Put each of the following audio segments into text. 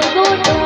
多。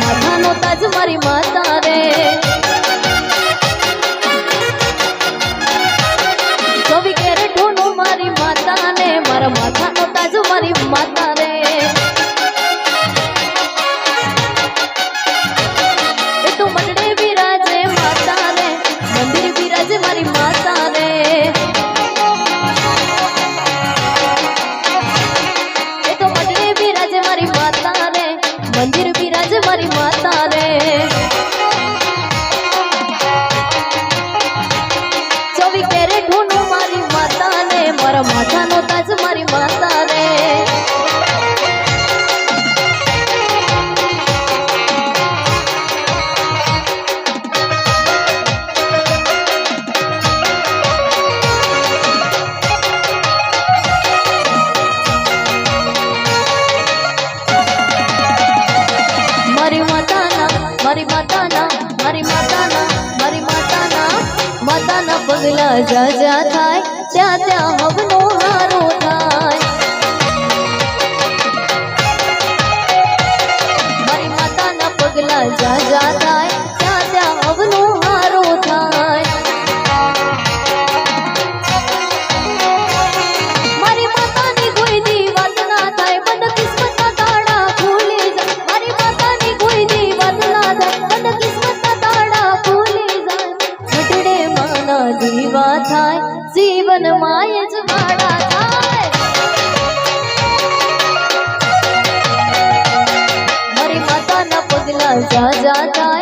મારા માથાનો તાજ મારી માતા રે माझ मरी माताने मरी माताना मरी माता मरी माता मरी माता ना माता जा जा थाय राजा जावनो सजाता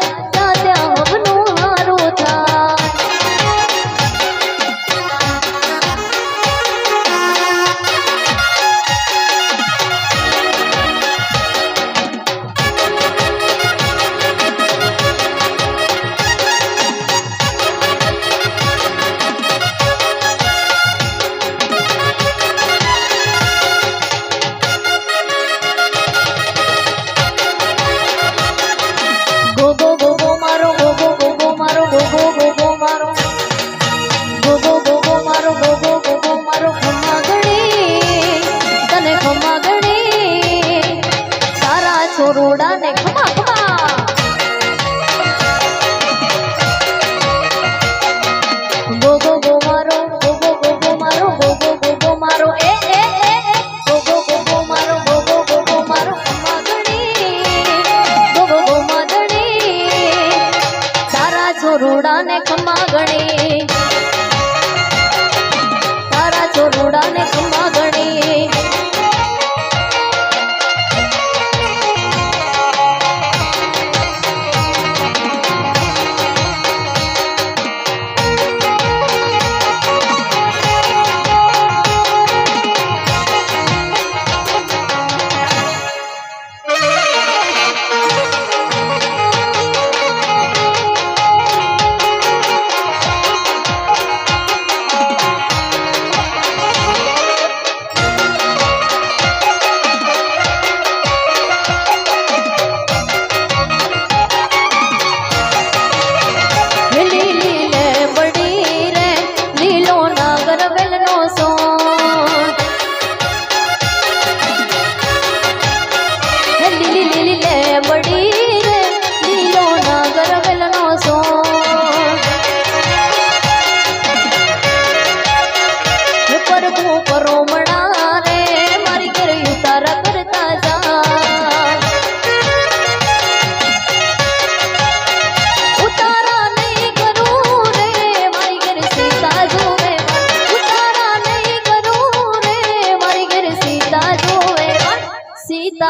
परोडाने मारे उतारा करता उतारा नाही करून मारे सीता जो आहे उतारा नाही करून मारे सीता जो आहे सीता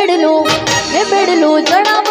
నిబిడులు నిబిడులు జడాబు